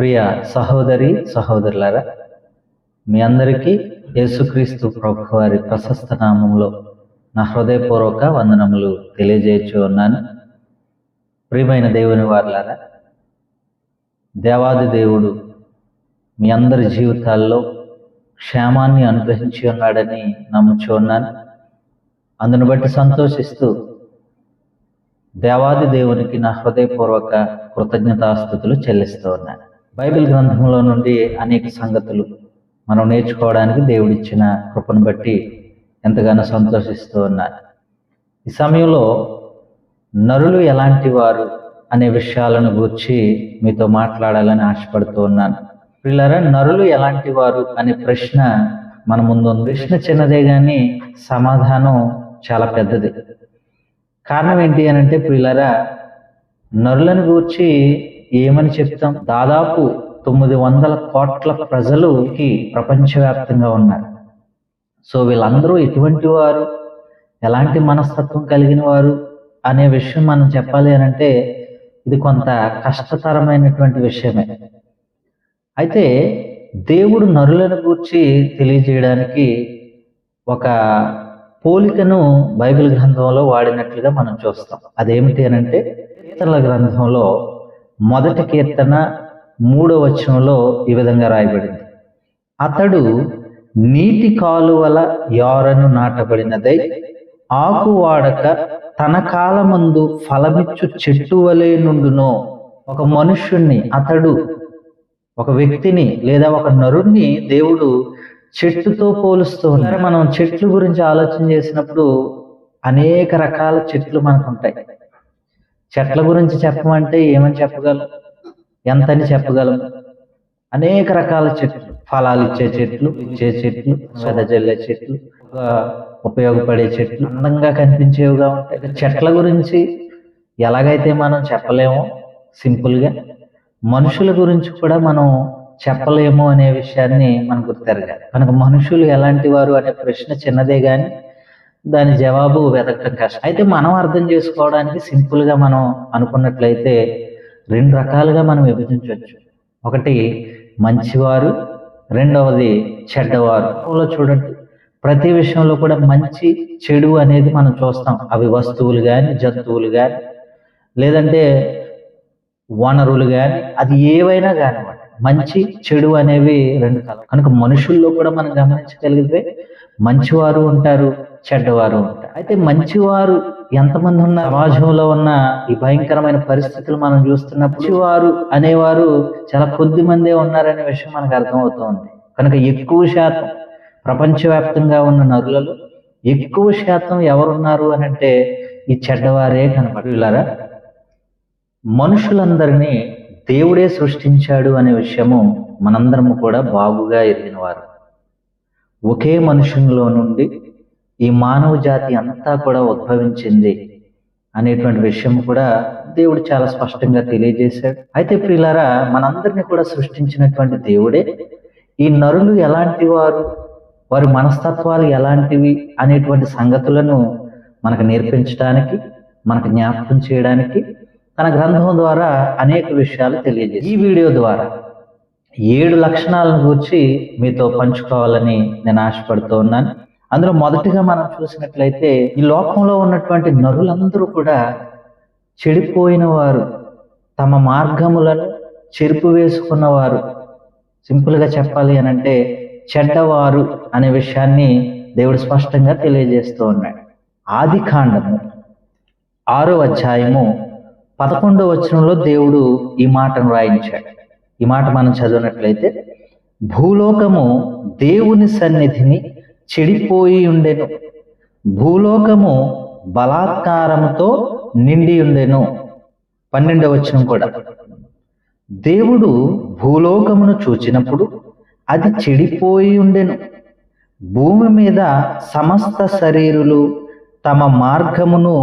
ప్రియ సహోదరి సహోదరులారా మీ అందరికీ యేసుక్రీస్తు ప్రభు వారి ప్రశస్త నామంలో నా హృదయపూర్వక వందనములు తెలియజేయచ్చు ఉన్నాను ప్రియమైన దేవుని వారులారా దేవాది దేవుడు మీ అందరి జీవితాల్లో క్షేమాన్ని అనుగ్రహించి ఉన్నాడని నమ్ముచు ఉన్నాను. అందును బట్టి సంతోషిస్తూ దేవాది దేవునికి నా హృదయపూర్వక కృతజ్ఞతాస్థుతులు చెల్లిస్తూ ఉన్నాను. బైబిల్ గ్రంథంలో నుండి అనేక సంగతులు మనం నేర్చుకోవడానికి దేవుడిచ్చిన కృపను బట్టి ఎంతగానో సంతోషిస్తూ ఉన్నాను ఈ సమయంలో నరులు ఎలాంటి వారు అనే విషయాలను గూర్చి మీతో మాట్లాడాలని ఆశపడుతూ ఉన్నాను. పిల్లరా నరులు ఎలాంటి వారు అనే ప్రశ్న మన ముందు ఉంది ప్రశ్న చిన్నదే కానీ సమాధానం చాలా పెద్దది. కారణం ఏంటి అని అంటే పిల్లరా నరులను గూర్చి ఏమని చెప్తాం? దాదాపు తొమ్మిది వందల కోట్ల ప్రజలుకి ప్రపంచవ్యాప్తంగా ఉన్నారు. సో వీళ్ళందరూ ఎటువంటి వారు? ఎలాంటి మనస్తత్వం కలిగిన వారు? అనే విషయం మనం చెప్పాలి అని అంటే ఇది కొంత కష్టతరమైనటువంటి విషయమే. అయితే దేవుడు నరులను గూర్చి తెలియజేయడానికి ఒక పోలికను బైబిల్ గ్రంథంలో వాడినట్లుగా మనం చూస్తాం. అదేమిటి అని అంటే కీర్తనల గ్రంథంలో మొదటి కీర్తన మూడో వచనంలో ఈ విధంగా రాయబడింది. అతడు నీటి కాలువల యారను నాటబడినదై ఆకు వాడక తన కాలమందు ఫలమిచ్చు చెట్టు వలె నుండునో ఒక మనుష్యుణ్ణి అతడు ఒక వ్యక్తిని లేదా ఒక నరుణ్ణి దేవుడు చెట్టుతో పోలుస్తూ ఉన్నారు. మనం చెట్లు గురించి ఆలోచన చేసినప్పుడు అనేక రకాల చెట్లు మనకు ఉంటాయి. చెట్ల గురించి చెప్పమంటే ఏమని చెప్పగలం? ఎంతని చెప్పగలం? అనేక రకాల చెట్లు. ఫలాలు ఇచ్చే చెట్లు ఇచ్చే చెట్లు వెదజల్లే చెట్లు ఉపయోగపడే చెట్లు అందంగా కనిపించేవిగా ఉంటాయి. చెట్ల గురించి ఎలాగైతే మనం చెప్పలేమో సింపుల్గా మనుషుల గురించి కూడా మనం చెప్పలేము అనే విషయాన్ని మనం గుర్తెరగాలి. కనుక మనుషులు ఎలాంటి వారు అనే ప్రశ్న చిన్నదే కానీ దాని జవాబు వెతకడం కష్టం అయితే మనం అర్థం చేసుకోవడానికి సింపుల్గా మనం అనుకున్నట్లయితే రెండు రకాలుగా మనం విభజించవచ్చు. ఒకటి మంచివారు రెండవది చెడ్డవారు. చూడండి. ప్రతి విషయంలో కూడా మంచి చెడు అనేది మనం చూస్తాం. అవి వస్తువులు కానీ జంతువులు కానీ లేదంటే వనరులు కానీ అది ఏవైనా కానివ్వండి. మంచి చెడు అనేవి రెండు కాలం కనుక మనుషుల్లో కూడా మనం గమనించగలిగితే మంచివారు ఉంటారు చెడ్డవారు ఉంటారు. అయితే మంచివారు ఎంతమంది ఉన్న సమాజంలో ఉన్న ఈ భయంకరమైన పరిస్థితులు మనం చూస్తున్నప్పుడు వారు అనేవారు చాలా కొద్ది మందే ఉన్నారనే విషయం మనకు అర్థమవుతోంది. కనుక ఎక్కువ శాతం ప్రపంచవ్యాప్తంగా ఉన్న నరులలో ఎక్కువ శాతం ఎవరున్నారు అని అంటే ఈ చెడ్డవారే కనపడులారా మనుషులందరినీ దేవుడే సృష్టించాడు అనే విషయము మనందరము కూడా బాగుగా ఎరిగినవారు ఒకే మనుషునిలో నుండి ఈ మానవ జాతి అంతా కూడా ఉద్భవించింది అనేటువంటి విషయం కూడా దేవుడు చాలా స్పష్టంగా తెలియజేశాడు. అయితే ప్రియులారా మనందరినీ కూడా సృష్టించినటువంటి దేవుడే ఈ నరులు ఎలాంటి వారు వారి మనస్తత్వాలు ఎలాంటివి అనేటువంటి సంగతులను మనకు నేర్పించడానికి మనకు జ్ఞాపకం చేయడానికి తన గ్రంథం ద్వారా అనేక విషయాలు తెలియజేసి ఈ వీడియో ద్వారా ఏడు లక్షణాలను గురించి మీతో పంచుకోవాలని నేను ఆశపడుతూ ఉన్నాను. అందులో మొదటిగా మనం చూసినట్లయితే ఈ లోకంలో ఉన్నటువంటి నరులందరూ కూడా చెడిపోయిన వారు తమ మార్గములను చెరుపు వేసుకున్నవారు సింపుల్గా చెప్పాలి అని అంటే చెడ్డవారు అనే విషయాన్ని దేవుడు స్పష్టంగా తెలియజేస్తూ ఉన్నాడు. ఆది కాండము ఆరో అధ్యాయము పదకొండో వచనంలో దేవుడు ఈ మాటను రాయించాడు. ఈ మాట మనం చదివినట్లయితే భూలోకము దేవుని సన్నిధిని చెడిపోయి ఉండెను. భూలోకము బలాత్కారముతో నిండి ఉండెను. పన్నెండవ వచనం కూడా. దేవుడు భూలోకమును చూచినప్పుడు అది చెడిపోయి ఉండెను. భూమి మీద సమస్త శరీరులు తమ మార్గమును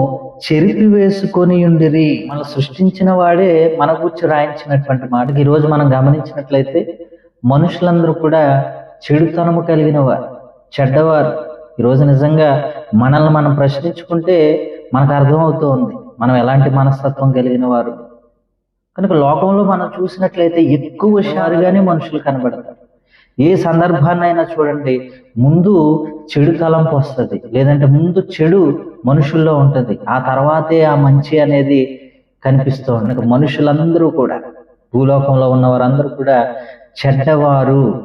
చెరిపివేసుకొని ఉండిరి. మనం సృష్టించిన వాడే మన గురించి రాయించినటువంటి మాట. ఈరోజు మనం గమనించినట్లయితే మనుషులందరూ కూడా చెడుతనము కలిగిన వారు చెడ్డవారు ఈరోజు నిజంగా మనల్ని మనం ప్రశ్నించుకుంటే మనకు అర్థమవుతోంది మనం ఎలాంటి మనస్తత్వం కలిగిన వారు. కనుక లోకంలో మనం చూసినట్లయితే ఎక్కువ షారుగానే మనుషులు కనబడతారు. ఏ సందర్భాన్నైనా చూడండి ముందు చెడు తలంపు వస్తుంది. లేదంటే ముందు చెడు మనుషుల్లో ఉంటుంది. ఆ తర్వాతే ఆ మంచి అనేది కనిపిస్తూ ఉంటుంది మనుషులందరూ కూడా భూలోకంలో ఉన్న వారందరూ కూడా చెడ్డవారు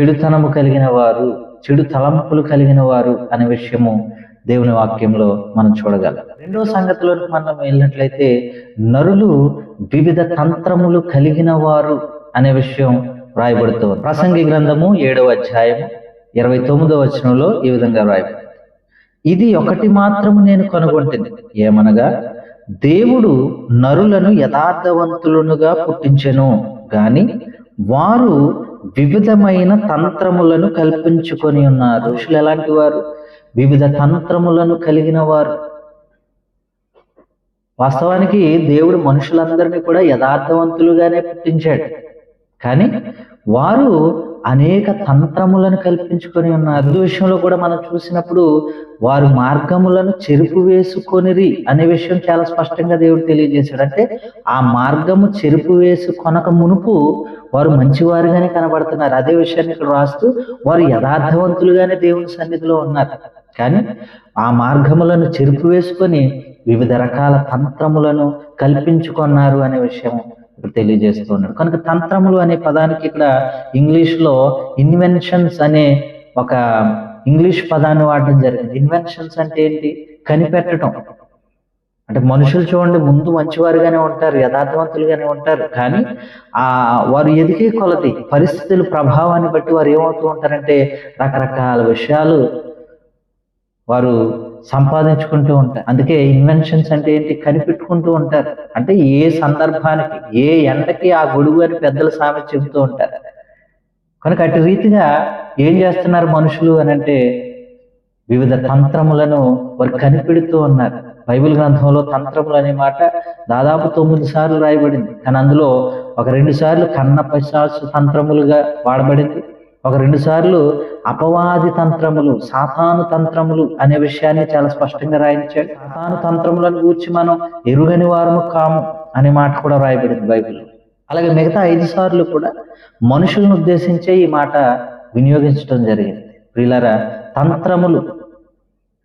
చెడుతనము కలిగిన వారు చెడు తలంపులు కలిగిన వారు అనే విషయము దేవుని వాక్యంలో మనం చూడగలం. రెండో సంగతిలోకి మనం వెళ్ళినట్లయితే నరులు వివిధ తంత్రములు కలిగిన వారు అనే విషయం రాయబడుతూ ప్రసంగి గ్రంథము ఏడవ అధ్యాయం ఇరవై తొమ్మిదో వచనంలో ఈ విధంగా రాయబడింది ఇది ఒకటి మాత్రము నేను కనుగొంటుంది ఏమనగా దేవుడు నరులను యథార్థవంతులనుగా పుట్టించెను గాని వారు వివిధమైన తంత్రములను కల్పించుకొని ఉన్నారు. ఋషులు ఎలాంటి వారు? వివిధ తంత్రములను కలిగిన వారు. వాస్తవానికి దేవుడు మనుషులందరినీ కూడా యథార్థవంతులుగానే పుట్టించాడు. కానీ వారు అనేక తంత్రములను కల్పించుకొని ఉన్నారు. హిందూ విషయంలో కూడా మనం చూసినప్పుడు వారు మార్గములను చెరుపు వేసుకొనిరి అనే విషయం చాలా స్పష్టంగా దేవుడు తెలియజేశాడు. అంటే ఆ మార్గము చెరుపు వేసుకొనక మునుపు వారు మంచివారుగానే కనబడుతున్నారు. అదే విషయాన్ని ఇక్కడ రాస్తూ వారు యథార్థవంతులుగానే దేవుని సన్నిధిలో ఉన్నారు. కానీ ఆ మార్గములను చెరుపు వేసుకొని వివిధ రకాల తంత్రములను కల్పించుకున్నారు అనే విషయం తెలియజేస్తూ ఉన్నాడు కనుక తంత్రములు అనే పదానికి ఇక్కడ ఇంగ్లీష్లో ఇన్వెన్షన్స్ అనే ఒక ఇంగ్లీష్ పదాన్ని వాడడం జరిగింది. ఇన్వెన్షన్స్ అంటే ఏంటి? కనిపెట్టడం. అంటే మనుషులు చూడండి ముందు మంచివారుగానే ఉంటారు యథార్థవంతులుగానే ఉంటారు. కానీ ఆ వారు ఎదిగే కొలది పరిస్థితుల ప్రభావాన్ని బట్టి వారు ఏమవుతూ ఉంటారంటే రకరకాల విషయాలు వారు సంపాదించుకుంటూ ఉంటారు అందుకే ఇన్వెన్షన్స్ అంటే ఏంటి? కనిపెట్టుకుంటూ ఉంటారు. అంటే ఏ సందర్భానికి ఏ ఎండకి ఆ గొడుగు అని పెద్దల సామెత చెబుతూ ఉంటారు. కనుక అటు రీతిగా ఏం చేస్తున్నారు మనుషులు అని అంటే వివిధ తంత్రములను వారు కనిపెడుతూ ఉన్నారు. బైబిల్ గ్రంథంలో తంత్రములు అనే మాట దాదాపు తొమ్మిది సార్లు రాయబడింది. కానీ అందులో ఒక రెండు సార్లు కన్న పశ్చాసు తంత్రములుగా వాడబడింది. ఒక రెండు సార్లు అపవాది తంత్రములు సాతాను తంత్రములు అనే విషయాన్ని చాలా స్పష్టంగా రాయించాడు. సాతాను తంత్రములను గూర్చి మనం ఎరుగని వారము కాము అనే మాట కూడా రాయబడింది బైబిల్ అలాగే మిగతా ఐదు సార్లు కూడా మనుషులను ఉద్దేశించే ఈ మాట వినియోగించడం జరిగింది. ప్రియులరా తంత్రములు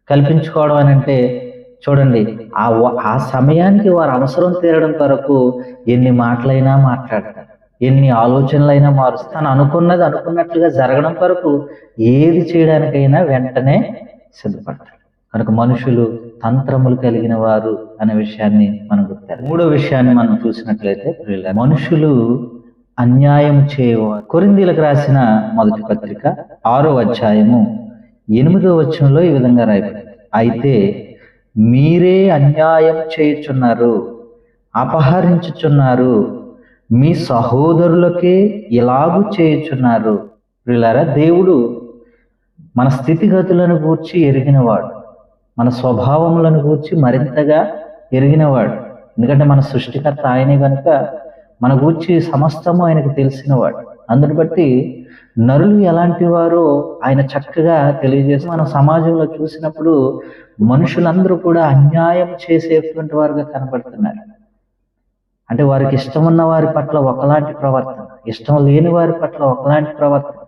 కల్పించుకోవడం అని అంటే చూడండి ఆ ఆ సమయానికి వారు అవసరం తీరడం కొరకు ఎన్ని మాటలైనా మాట్లాడతారు. ఎన్ని ఆలోచనలైనా మారుస్తారు తను అనుకున్నది అనుకున్నట్లుగా జరగడం కొరకు ఏది చేయడానికైనా వెంటనే సిద్ధపడతాడు. కనుక మనుషులు తంత్రములు కలిగిన వారు అనే విషయాన్ని మనం గుర్తారు మూడో విషయాన్ని మనం చూసినట్లయితే మనుషులు అన్యాయం చేయవారు కొరిందీలకు రాసిన మొదటి పత్రిక ఆరో అధ్యాయము ఎనిమిదో వచనంలో ఈ విధంగా రాయబడింది. అయితే మీరే అన్యాయం చేయుచున్నారు అపహరించుచున్నారు మీ సహోదరులకే ఇలాగు చేయుచున్నారు. ప్రియులారా దేవుడు మన స్థితిగతులను గూర్చి ఎరిగినవాడు. మన స్వభావములను గూర్చి మరింతగా ఎరిగినవాడు. ఎందుకంటే మన సృష్టికర్త ఆయనే కనుక మన గూర్చి సమస్తము ఆయనకు తెలిసినవాడు. అందుని బట్టి నరులు ఎలాంటి వారో ఆయన చక్కగా తెలియజేసి మనం సమాజంలో చూసినప్పుడు మనుషులందరూ కూడా అన్యాయం చేసేటువంటి వారుగా కనబడుతున్నారు. అంటే వారికి ఇష్టం ఉన్న వారి పట్ల ఒకలాంటి ప్రవర్తన ఇష్టం లేని వారి పట్ల ఒకలాంటి ప్రవర్తన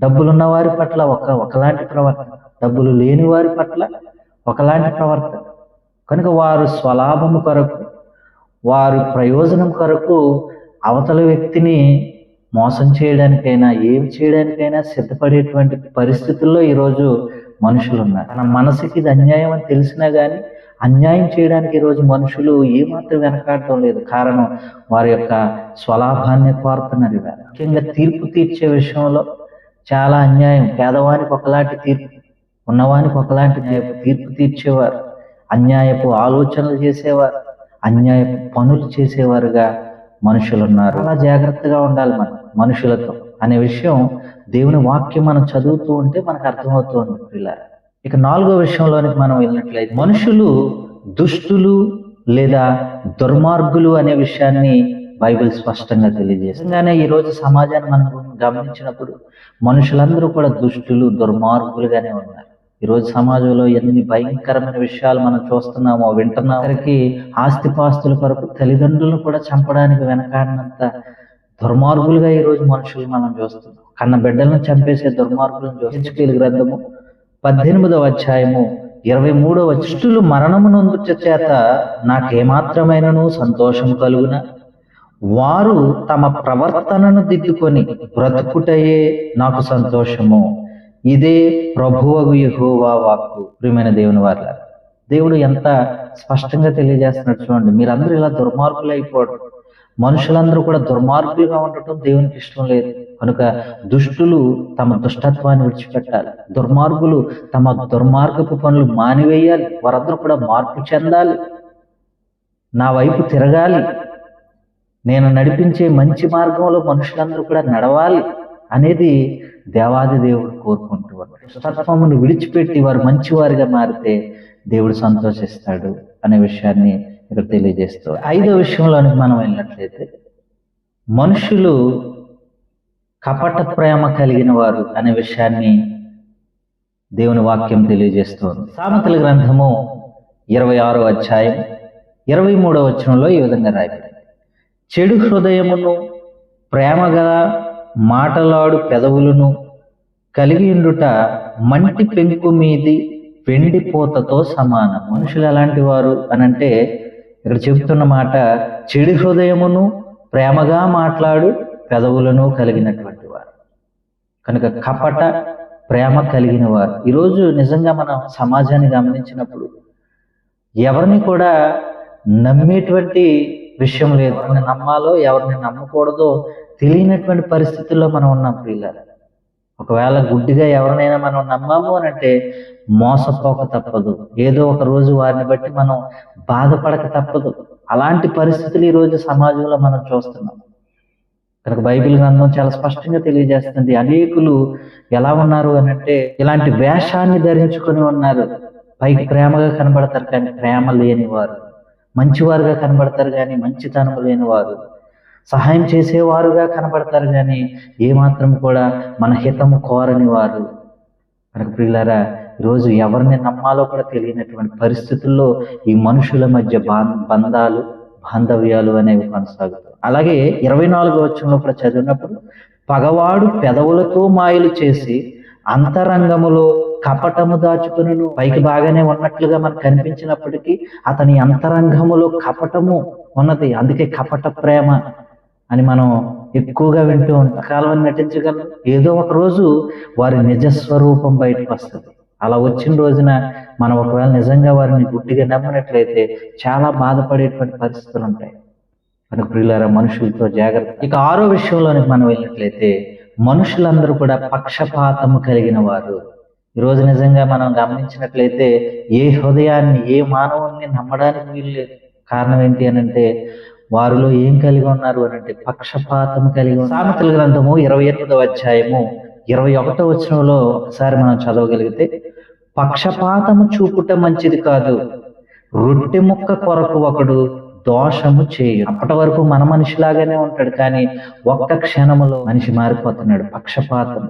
డబ్బులున్న వారి పట్ల ఒక ఒకలాంటి ప్రవర్తన డబ్బులు లేని వారి పట్ల ఒకలాంటి ప్రవర్తన. కనుక వారు స్వలాభము కొరకు వారు ప్రయోజనం కొరకు అవతల వ్యక్తిని మోసం చేయడానికైనా ఏమి చేయడానికైనా సిద్ధపడేటువంటి పరిస్థితుల్లో ఈరోజు మనుషులు ఉన్నారు తన మనసుకి ఇది అన్యాయం అని తెలిసినా కానీ అన్యాయం చేయడానికి ఈరోజు మనుషులు ఏమాత్రం వెనకాడటం లేదు. కారణం వారి యొక్క స్వలాభాన్ని కోరుతున్నారు ఇవాళ. ముఖ్యంగా తీర్పు తీర్చే విషయంలో చాలా అన్యాయం. పేదవానికి ఒకలాంటి తీర్పు ఉన్నవానికి ఒకలాంటి తీర్పు తీర్చేవారు అన్యాయపు ఆలోచనలు చేసేవారు అన్యాయపు పనులు చేసేవారుగా మనుషులు ఉన్నారు అలా జాగ్రత్తగా ఉండాలి మనం మనుషులతో. అనే విషయం దేవుని వాక్యం మనం చదువుతూ ఉంటే మనకు అర్థమవుతుంది పిల్లలు ఇక నాలుగో విషయంలోనికి మనం వెళ్ళినట్లయితే మనుషులు దుష్టులు లేదా దుర్మార్గులు అనే విషయాన్ని బైబిల్ స్పష్టంగా తెలియజేసిందిగానే ఈ రోజు సమాజాన్ని మనం గమనించినప్పుడు మనుషులందరూ కూడా దుష్టులు దుర్మార్గులుగానే ఉన్నారు. ఈరోజు సమాజంలో ఎన్ని భయంకరమైన విషయాలు మనం చూస్తున్నామో వింటున్నాం ఒకరికి ఆస్తిపాస్తుల కొరకు తల్లిదండ్రులను కూడా చంపడానికి వెనకాడినంత దుర్మార్గులుగా ఈరోజు మనుషులు మనం చూస్తున్నాం. కన్న బిడ్డలను చంపేసే దుర్మార్గులను చూపించుకీలు గ్రంథము పద్దెనిమిదవ అధ్యాయము ఇరవై మూడవ దుష్టులు మరణము నొందుట చేత నాకేమాత్రమైనను సంతోషం కలుగున. వారు తమ ప్రవర్తనను దిద్దుకొని బ్రతుకుటయే నాకు సంతోషము. ఇదే ప్రభువగు యహోవా వాక్కు. ప్రియమైన దేవుని వార్ల దేవుడు ఎంత స్పష్టంగా తెలియజేస్తున్నట్టు చూడండి. మీరందరూ ఇలా దుర్మార్గులు అయిపోవడం మనుషులందరూ కూడా దుర్మార్గులుగా ఉండటం దేవునికి ఇష్టం లేదు. కనుక దుష్టులు తమ దుష్టత్వాన్ని విడిచిపెట్టాలి. దుర్మార్గులు తమ దుర్మార్గపు పనులు మానివేయాలి. వారందరూ కూడా మార్పు చెందాలి. నా వైపు తిరగాలి. నేను నడిపించే మంచి మార్గంలో మనుషులందరూ కూడా నడవాలి అనేది దేవాది దేవుడు కోరుకుంటూ దుష్టత్వమును విడిచిపెట్టి వారు మంచివారిగా మారితే దేవుడు సంతోషిస్తాడు అనే విషయాన్ని ఇక్కడ తెలియజేస్తూ ఐదో విషయంలోనికి మనం వెళ్ళినట్లయితే మనుషులు కపట ప్రేమ కలిగిన వారు అనే విషయాన్ని దేవుని వాక్యం తెలియజేస్తోంది. సామెతల గ్రంథము ఇరవై ఆరో అధ్యాయం ఇరవై మూడో వచనంలో ఈ విధంగా రాయబడింది. చెడు హృదయమును ప్రేమగల మాటలాడు పెదవులను కలిగి ఉండుట మంటి పెంకు మీది వెండి పోతతో సమానం. మనుషులు ఎలాంటి వారు అనంటే ఇక్కడ చెబుతున్న మాట చెడు హృదయమును ప్రేమగా మాట్లాడు పెదవులను కలిగినటువంటి వారు. కనుక కపట ప్రేమ కలిగిన వారు. ఈరోజు నిజంగా మనం సమాజాన్ని గమనించినప్పుడు ఎవరిని కూడా నమ్మేటువంటి విషయం లేదు. ఎవరిని నమ్మాలో ఎవరిని నమ్మకూడదో తెలియనటువంటి పరిస్థితుల్లో మనం ఉన్నాం పిల్లలు ఒకవేళ గుడ్డిగా ఎవరినైనా మనం నమ్మాము అని అంటే మోసపోక తప్పదు. ఏదో ఒక రోజు వారిని బట్టి మనం బాధపడక తప్పదు. అలాంటి పరిస్థితులు ఈ రోజు సమాజంలో మనం చూస్తున్నాం. కనుక బైబిల్ గ్రంథం చాలా స్పష్టంగా తెలియజేస్తుంది. అనేకులు ఎలా ఉన్నారు అని అంటే ఇలాంటి వేషాన్ని ధరించుకొని ఉన్నారు. పైకి ప్రేమగా కనబడతారు కానీ ప్రేమ లేని వారు మంచివారుగా కనబడతారు కానీ మంచితనం లేని వారు సహాయం చేసేవారుగా కనబడతారు కానీ ఏమాత్రం కూడా మన హితము కోరని వారు. కనుక ప్రియులారా ఈరోజు ఎవరిని నమ్మాలో కూడా తెలియనటువంటి పరిస్థితుల్లో ఈ మనుషుల మధ్య బాం- బంధాలు బాంధవ్యాలు అనేవి కొనసాగుతాయి. అలాగే ఇరవై నాలుగో వచ్చంలో కూడా చదివినప్పుడు పగవాడు పెదవులతో మాయలు చేసి అంతరంగములో కపటము దాచుకును పైకి బాగానే ఉన్నట్లుగా మనకు కనిపించినప్పటికీ అతని అంతరంగములో కపటము ఉన్నది. అందుకే కపట ప్రేమ అని మనం ఎక్కువగా వింటూ ఉంటాం. కాలం నటించగలం. ఏదో ఒక రోజు వారి నిజ స్వరూపం బయటకు వస్తుంది. అలా వచ్చిన రోజున మనం ఒకవేళ నిజంగా వారిని గుడ్డిగా నమ్మినట్లయితే చాలా బాధపడేటువంటి పరిస్థితులు ఉంటాయి. మనకు ప్రియులారా మనుషులతో జాగ్రత్త. ఇక ఆరో విషయంలోనికి మనం వెళ్ళినట్లయితే మనుషులందరూ కూడా పక్షపాతము కలిగిన వారు. ఈరోజు నిజంగా మనం గమనించినట్లయితే ఏ హృదయాన్ని ఏ మానవుని నమ్మడానికి వీలు కారణం ఏంటి అని అంటే వారిలో ఏం కలిగి ఉన్నారు అని అంటే పక్షపాతం కలిగి ఉన్నారు. సామెతల గ్రంథము ఇరవై ఎనిమిదవ అధ్యాయము ఇరవై ఒకటో వచనంలో ఒకసారి మనం చదవగలిగితే పక్షపాతము చూపుట మంచిది కాదు రొట్టె ముక్క కొరకు ఒకడు దోషము చేయు అప్పటి వరకు మన మనిషిలాగానే ఉంటాడు కానీ ఒక్క క్షణములో మనిషి మారిపోతున్నాడు పక్షపాతం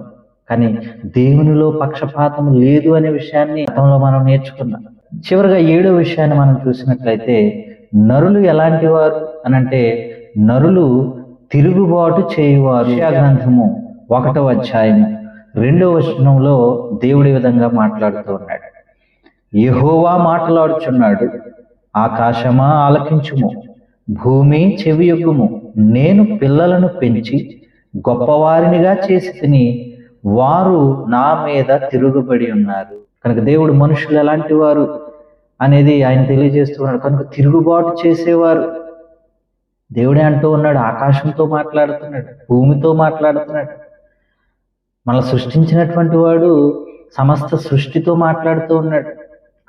కానీ దేవునిలో పక్షపాతం లేదు అనే విషయాన్ని గతంలో మనం నేర్చుకున్నాం. చివరిగా ఏడో విషయాన్ని మనం చూసినట్లయితే నరులు ఎలాంటి వారు? అనంటే నరులు తిరుగుబాటు చేయువారు. గ్రంథము ఒకటో అధ్యాయం రెండవ వచనంలో దేవుడి విధంగా మాట్లాడుతూ ఉన్నాడు. యహోవా మాట్లాడుచున్నాడు ఆకాశమా ఆలకించుము భూమి చెవియొగ్గుము నేను పిల్లలను పెంచి గొప్పవారినిగా చేసి తిని వారు నా మీద తిరుగుబడి ఉన్నారు. కనుక దేవుడు మనుషులు ఎలాంటి వారు అనేది ఆయన తెలియజేస్తున్నాడు కనుక తిరుగుబాటు చేసేవారు. దేవుడే అంటూ ఉన్నాడు ఆకాశంతో మాట్లాడుతున్నాడు భూమితో మాట్లాడుతున్నాడు. మనల్ని సృష్టించినటువంటి వాడు సమస్త సృష్టితో మాట్లాడుతూ ఉన్నాడు.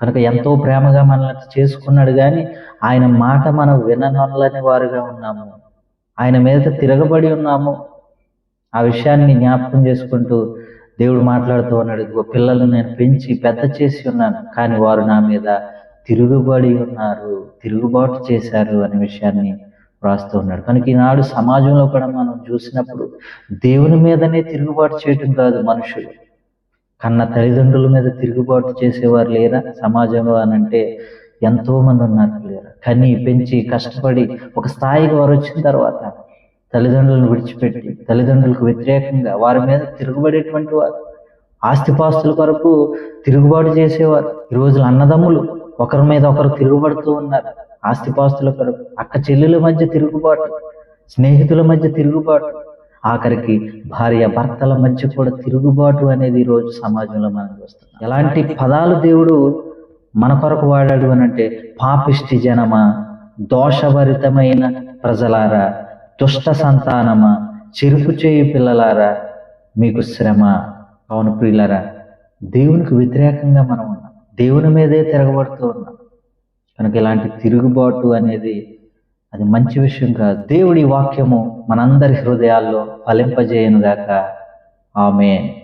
కనుక ఎంతో ప్రేమగా మనల్ని చేసుకున్నాడు కానీ ఆయన మాట మనం విననొల్లని వారుగా ఉన్నాము. ఆయన మీద తిరగబడి ఉన్నాము. ఆ విషయాన్ని జ్ఞాపకం చేసుకుంటూ దేవుడు మాట్లాడుతూ ఉన్నాడు ఇదిగో పిల్లలు నేను పెంచి పెద్ద చేసి ఉన్నాను కానీ వారు నా మీద తిరుగుబడి ఉన్నారు తిరుగుబాటు చేశారు అనే విషయాన్ని రాస్తూ ఉన్నాడు కనుక ఈనాడు సమాజంలో కూడా మనం చూసినప్పుడు దేవుని మీదనే తిరుగుబాటు చేయటం కాదు మనుషులు. కన్న తల్లిదండ్రుల మీద తిరుగుబాటు చేసేవారు లేరా సమాజంలో అని అంటే ఎంతో మంది ఉన్నారు లేరా. కని పెంచి కష్టపడి ఒక స్థాయికి వారు వచ్చిన తర్వాత తల్లిదండ్రులను విడిచిపెట్టి తల్లిదండ్రులకు వ్యతిరేకంగా వారి మీద తిరుగుబడేటువంటి వారు ఆస్తిపాస్తుల కొరకు తిరుగుబాటు చేసేవారు. ఈ రోజులు అన్నదమ్ములు ఒకరి మీద ఒకరు తిరుగుబడుతూ ఉన్నారు. ఆస్తిపాస్తుల కొరకు అక్క చెల్లెల మధ్య తిరుగుబాటు స్నేహితుల మధ్య తిరుగుబాటు ఆఖరికి భార్య భర్తల మధ్య కూడా తిరుగుబాటు అనేది ఈరోజు రోజు సమాజంలో మనం చూస్తున్నాం. ఎలాంటి పదాలు దేవుడు మన కొరకు వాడాడు అని అంటే పాపిష్టి జనమా దోషభరితమైన ప్రజలారా దుష్ట సంతానమా చెరుపు చేయి పిల్లలారా మీకు శ్రమ. అవును ప్రియులరా దేవునికి వ్యతిరేకంగా మనం ఉన్నాం. దేవుని మీదే తిరగబడుతూ ఉన్నాం. కనుక ఇలాంటి తిరుగుబాటు అనేది అది మంచి విషయం కాదు. దేవుడి వాక్యము మనందరి హృదయాల్లో ఫలింపజేయనుగాక. ఆమె